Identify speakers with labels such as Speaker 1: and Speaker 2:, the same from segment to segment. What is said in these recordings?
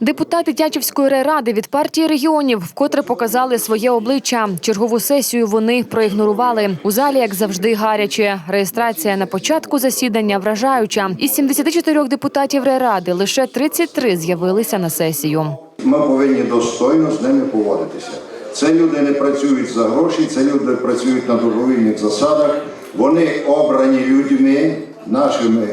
Speaker 1: Депутати Тячівської райради від партії регіонів вкотре показали своє обличчя. Чергову сесію вони проігнорували. У залі, як завжди, гаряче. Реєстрація на початку засідання вражаюча. Із 74 депутатів райради лише 33 з'явилися на сесію.
Speaker 2: Ми повинні достойно з ними поводитися. Це люди не працюють за гроші, це люди працюють на добровільних засадах. Вони обрані людьми, нашими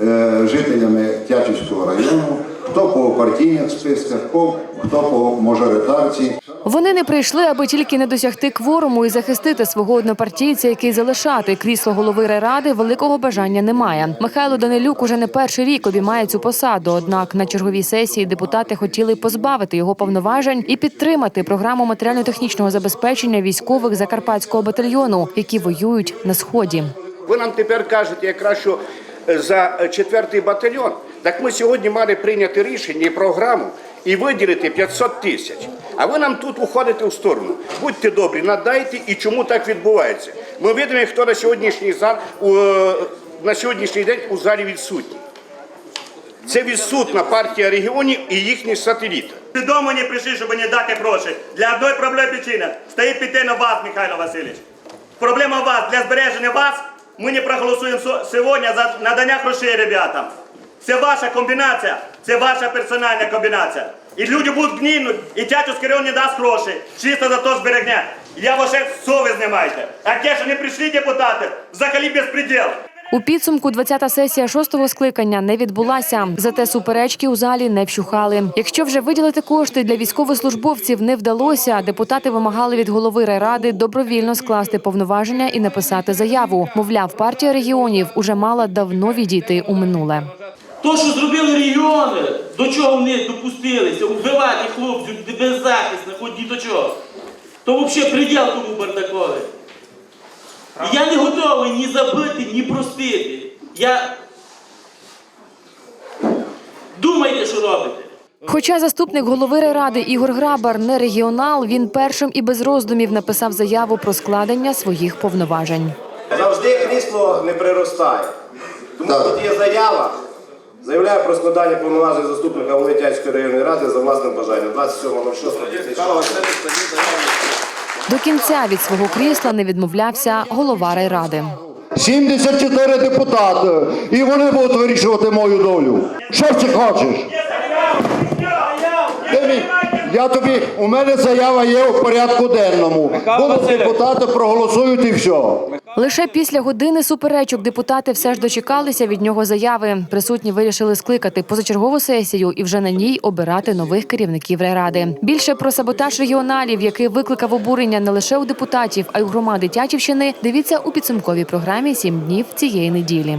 Speaker 2: е, жителями Тячівського району, хто по партійних списках, хто хто по мажоритарці.
Speaker 1: Вони не прийшли, аби тільки не досягти кворуму і захистити свого однопартійця, який залишати крісло голови райради великого бажання немає. Михайло Данилюк уже не перший рік обіймає цю посаду. Однак на черговій сесії депутати хотіли позбавити його повноважень і підтримати програму матеріально-технічного забезпечення військових Закарпатського батальйону, які воюють на сході.
Speaker 3: Ви нам тепер кажете, якраз що за е, четвертий батальйон. Так ми сьогодні мали прийняти рішення і програму і виділити 500 тисяч. А ви нам тут уходите в сторону. Будьте добрі, надайте і чому так відбувається. Ми видимо, хто на сьогоднішній зал е, на сьогоднішній день у залі відсутній. Це відсутна партія регіонів і їхні сателіти.
Speaker 4: Свідомо не прийшли, щоб не дати гроші. Для одної проблеми причина. Стоїть піти на вас, Михайло Васильович. Проблема вас. Для збереження вас ми не проголосуємо сегодня за надання грошей ребятам. Це ваша комбінація, це ваша персональна комбінація. І люди будуть гнінуть, і тятю район не дасть гроші. Чисто за то зберегне. Я ваше совість знімайте. А те, що не прийшли депутати, взагалі безпреділ.
Speaker 1: У підсумку 20-та сесія шостого скликання не відбулася. Зате суперечки у залі не вщухали. Якщо вже виділити кошти для військовослужбовців не вдалося, депутати вимагали від голови райради добровільно скласти повноваження і написати заяву. Мовляв, партія регіонів уже мала давно відійти у минуле.
Speaker 5: То, що зробили регіони, до чого вони допустилися, вбивати хлопців беззахисних, хоч ні до чого. То взагалі приділ тому бардакові. І я не готовий ні забити, ні простити. Я... Думайте, що робите.
Speaker 1: Хоча заступник голови райради Ігор Грабар не регіонал, він першим і без роздумів написав заяву про складення своїх повноважень.
Speaker 6: Завжди крісло не приростає. Тому
Speaker 2: Так.
Speaker 6: тут є заява. Заявляю про складання повноважень заступника голови районної ради за власним бажанням 27.06.2016.
Speaker 1: До кінця від свого крісла не відмовлявся голова райради.
Speaker 2: 74 депутати, і вони будуть вирішувати мою долю. Що ти хочеш? Я тобі, у мене заява є у порядку денному. Будуть депутати проголосують і все.
Speaker 1: Лише після години суперечок депутати все ж дочекалися від нього заяви. Присутні вирішили скликати позачергову сесію і вже на ній обирати нових керівників райради. Більше про саботаж регіоналів, який викликав обурення не лише у депутатів, а й у громади Тячівщини. Дивіться у підсумковій програмі «Сім днів цієї неділі.